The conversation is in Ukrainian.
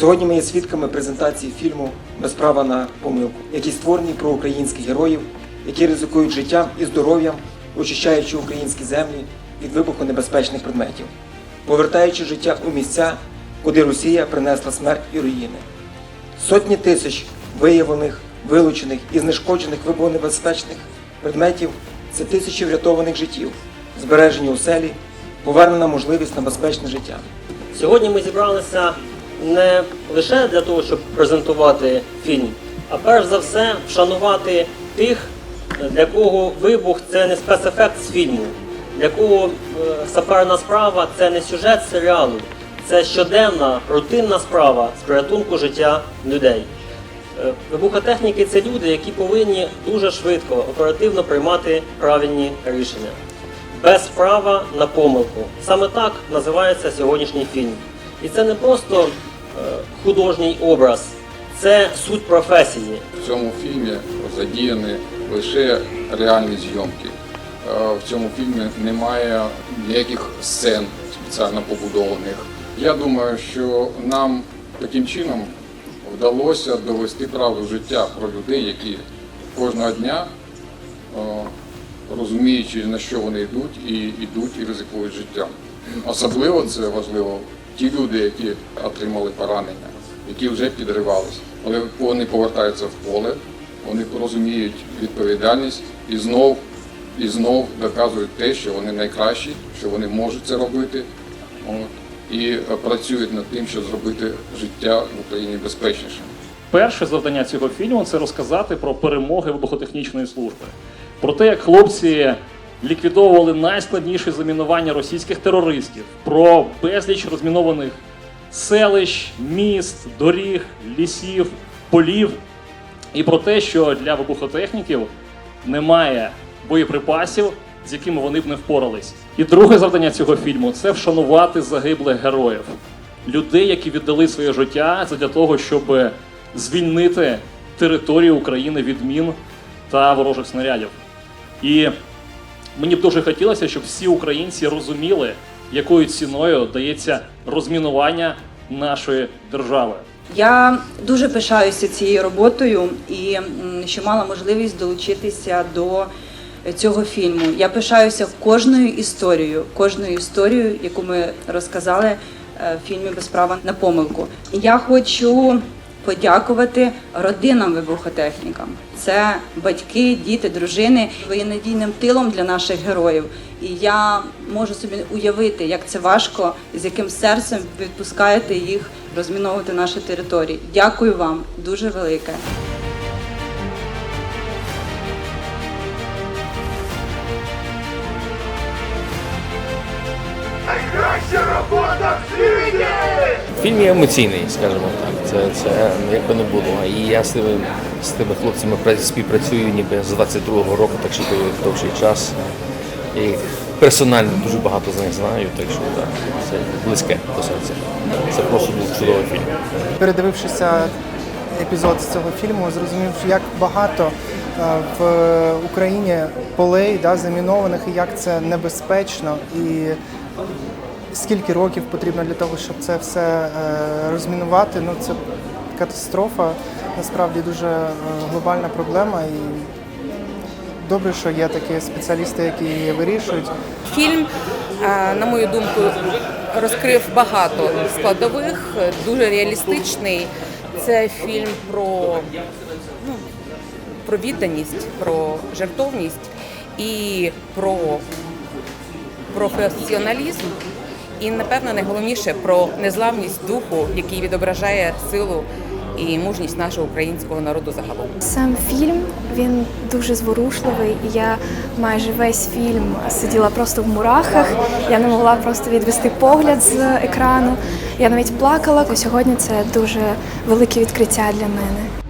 Сьогодні ми є свідками презентації фільму Без права на помилку, який створений про українських героїв, які ризикують життям і здоров'ям, очищаючи українські землі від вибухонебезпечних предметів, повертаючи життя у місця, куди Росія принесла смерть і руїни. Сотні тисяч виявлених, вилучених і знешкоджених вибухонебезпечних предметів це тисячі врятованих життів, збережені оселі, повернена можливість на безпечне життя. Сьогодні ми зібралися не лише для того, щоб презентувати фільм, а перш за все вшанувати тих, для кого вибух це не спецефект з фільму, для кого е, саперна справа це не сюжет серіалу, це щоденна рутинна справа з порятунку життя людей. Е, Вибухотехніки це люди, які повинні дуже швидко, оперативно приймати правильні рішення. Без права на помилку. Саме так називається сьогоднішній фільм. І це не просто художній образ, це суть професії. В цьому фільмі задіяні лише реальні зйомки. Е, В цьому фільмі немає ніяких сцен спеціально побудованих. Я думаю, що нам таким чином вдалося довести правду життя про людей, які кожного дня, е, розуміючи на що вони йдуть, і йдуть і ризикують життям. Особливо це важливо ті люди, які отримали поранення, які вже підривались, але вони повертаються в поле, вони розуміють відповідальність і знов і знов доказують те, що вони найкращі, що вони можуть це робити. От, і е, працюють над тим, щоб зробити життя в Україні безпечнішим. Перше завдання цього фільму це розказати про перемоги вибухотехнічної служби, про те, як хлопці ліквідовували найскладніші замінування російських терористів, про безліч розмінованих селищ, міст, доріг, лісів, полів, і про те, що для вибухотехніків немає боєприпасів, з якими вони б не впорались. І друге завдання цього фільму це вшанувати загиблих героїв, людей, які віддали своє життя для того, щоб звільнити територію України від мін та ворожих снарядів. І мені б дуже хотілося, щоб всі українці розуміли, якою ціною дається розмінування нашої держави. Я дуже пишаюся цією роботою і що мала можливість долучитися до цього фільму. Я пишаюся кожною історією, кожною історією, яку ми розказали е, в фільмі Без права на помилку. Я хочу подякувати родинам вибухотехнікам. Це батьки, діти, дружини, ви є надійним тилом для наших героїв. І я можу собі уявити, як це важко, з яким серцем відпускаєте їх розміновувати наші території. Дякую вам дуже велике. Найкраща робота в світі! Фільм є емоційний, скажімо так. Це, це як би не було. І я з тими, з тими хлопцями співпрацюю ніби з 22-го року, так що той довший час. І персонально дуже багато з них знаю, так що так, це близьке до серця. Це просто був чудовий фільм. передивившися епізод з цього фільму, зрозумів, як багато е, в Україні полей да, замінованих і як це небезпечно, і скільки років потрібно для того, щоб це все е, розмінувати. Ну це катастрофа, насправді дуже е, глобальна проблема. І добре, що є такі спеціалісти, які її вирішують. Фільм, е, на мою думку, розкрив багато складових, дуже реалістичний. Це фільм про, ну, про відданість, про жертовність і про професіоналізм. І, напевно, найголовніше про незламність духу, який відображає силу і мужність нашого українського народу загалом. Сам фільм він дуже зворушливий. Я майже весь фільм сиділа просто в мурахах. Я не могла просто відвести погляд з екрану. Я навіть плакала. Сьогодні це дуже велике відкриття для мене.